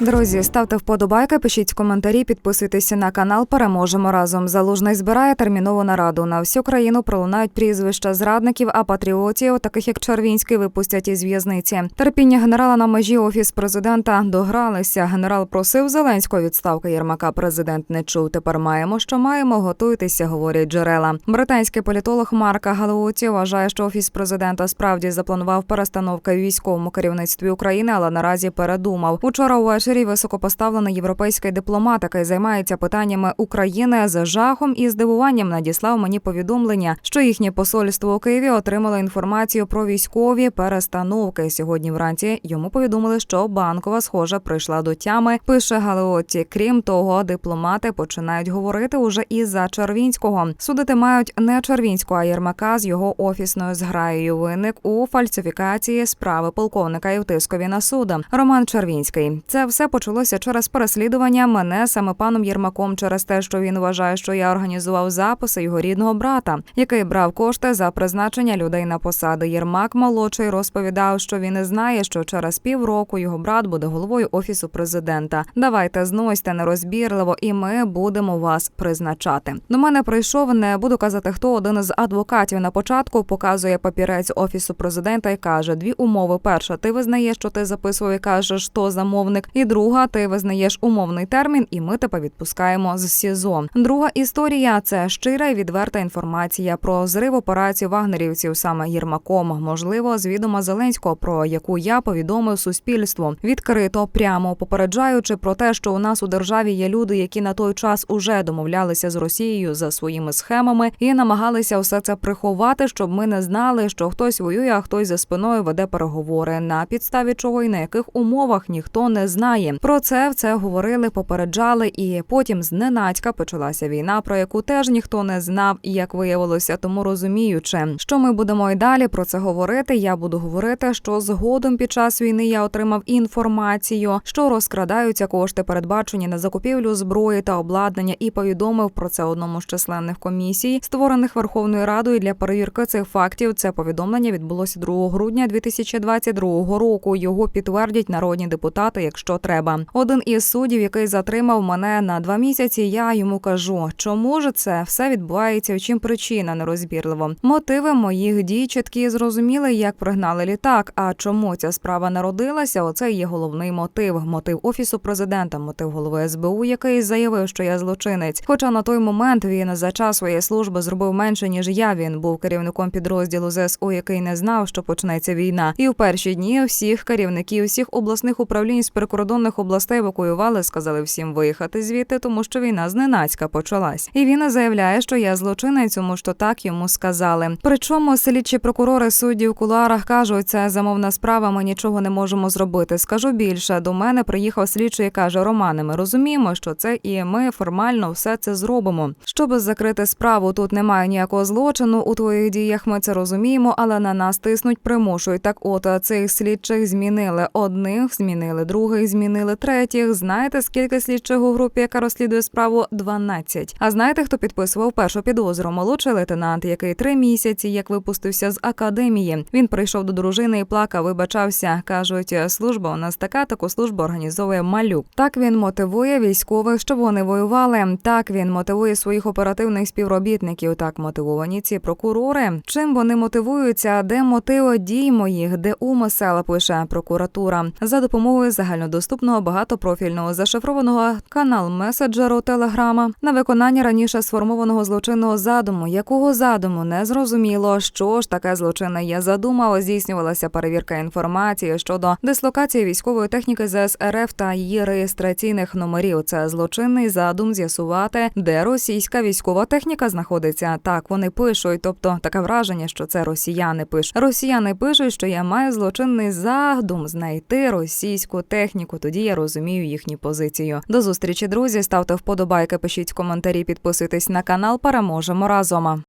Друзі, ставте вподобайки, пишіть коментарі, підписуйтеся на канал. Переможемо разом. Залужний збирає термінову нараду. На всю країну пролунають прізвища зрадників, а патріотів, таких як Червінський, випустять із в'язниці. Терпіння генерала на межі офіс президента догралися. Генерал просив Зеленського відставки Єрмака. Президент не чув. Тепер маємо, що маємо. Готуйтеся, говорять джерела. Британський політолог Марка Галеоті вважає, що офіс президента справді запланував перестановки в військовому керівництві України, але наразі передумав. Учора увечері високопоставлений європейський дипломат, який займається питаннями України з жахом і здивуванням надіслав мені повідомлення, що їхнє посольство у Києві отримало інформацію про військові перестановки. Сьогодні вранці йому повідомили, що банкова схоже прийшла до тями. Пише Галеоті. Крім того, дипломати починають говорити уже і за Червінського. Судити мають не Червінського, а Єрмака з його офісною зграєю. Виник у фальсифікації справи полковника і в тискові на суд. Роман Червінський. Це все почалося через переслідування мене саме паном Єрмаком через те, що він вважає, що я організував записи його рідного брата, який брав кошти за призначення людей на посади. Єрмак молодший розповідав, що він не знає, що через півроку його брат буде головою офісу президента. Давайте зносьте нерозбірливо, і ми будемо вас призначати. До мене прийшов, не буду казати, хто один з адвокатів на початку показує папірець офісу президента і каже: дві умови: перша, ти визнаєш, що ти записував і кажеш, хто замовник, і друга, ти визнаєш умовний термін, і ми тебе відпускаємо з СІЗО. Друга історія це щира і відверта інформація про зрив операції вагнерівців саме Єрмаком. Можливо, з відома Зеленського, про яку я повідомив суспільству відкрито, прямо попереджаючи про те, що у нас у державі є люди, які на той час уже домовлялися з Росією за своїми схемами і намагалися все це приховати, щоб ми не знали, що хтось воює, а хтось за спиною веде переговори. На підставі чого і на яких умовах ніхто не знає. Про це в це говорили, попереджали, і потім зненацька почалася війна, про яку теж ніхто не знав, і як виявилося, тому розуміючи, що ми будемо і далі про це говорити. Я буду говорити, що згодом під час війни я отримав інформацію, що розкрадаються кошти, передбачені на закупівлю зброї та обладнання, і повідомив про це одному з численних комісій, створених Верховною Радою для перевірки цих фактів. Це повідомлення відбулося 2 грудня 2022 року. Його підтвердять народні депутати, якщо треба. Один із суддів, який затримав мене на два місяці, я йому кажу, чому ж це все відбувається, в чим причина нерозбірливо. Мотиви моїх дій чіткі зрозуміли, як пригнали літак. А чому ця справа народилася? Оце є головний мотив. Мотив офісу президента, мотив голови СБУ, який заявив, що я злочинець. Хоча на той момент він за час своєї служби зробив менше ніж я. Він був керівником підрозділу ЗСУ, який не знав, що почнеться війна. І в перші дні всіх керівників всіх обласних управлінь з прикордонних областей евакуювали, сказали всім виїхати звідти, тому що війна зненацька почалась. І він заявляє, що я злочинець, тому що так йому сказали. Причому слідчі прокурори судді в куларах кажуть, це замовна справа. Ми нічого не можемо зробити. Скажу більше. До мене приїхав слідчий і каже: Романе, ми розуміємо, що це і ми формально все це зробимо. Щоб закрити справу, тут немає ніякого злочину. У твоїх діях ми це розуміємо, але на нас тиснуть, примушують. Так, от цих слідчих змінили одних, змінили других, змінили третіх. Знаєте, скільки слідчих у групі, яка розслідує справу? 12. А знаєте, хто підписував першу підозру? Молодший лейтенант, який три місяці як випустився з академії. Він прийшов до дружини і плакав, вибачався. кажуть, служба у нас така, таку службу організовує малюк. Так він мотивує військових, щоб вони воювали. Так він мотивує своїх оперативних співробітників. Так мотивовані ці прокурори. Чим вони мотивуються? Де мотив дій моїх, де умисел, пише прокуратура за допомогою загальнодоступного багатопрофільного зашифрованого канал меседжеру Телеграма на виконання раніше сформованого злочинного задуму, якого задуму не зрозуміло, що ж таке злочинне є задума. Здійснювалася перевірка інформації щодо дислокації військової техніки ЗС РФ та її реєстраційних номерів. Це злочинний задум з'ясувати, де російська військова техніка знаходиться. Так вони пишуть, тобто таке враження, що це росіяни пишуть. Росіяни пишуть, що я маю злочинний задум знайти російську техніку. Тоді я розумію їхню позицію. До зустрічі, друзі. Ставте вподобайки, пишіть коментарі, підписуйтесь на канал. Переможемо разом.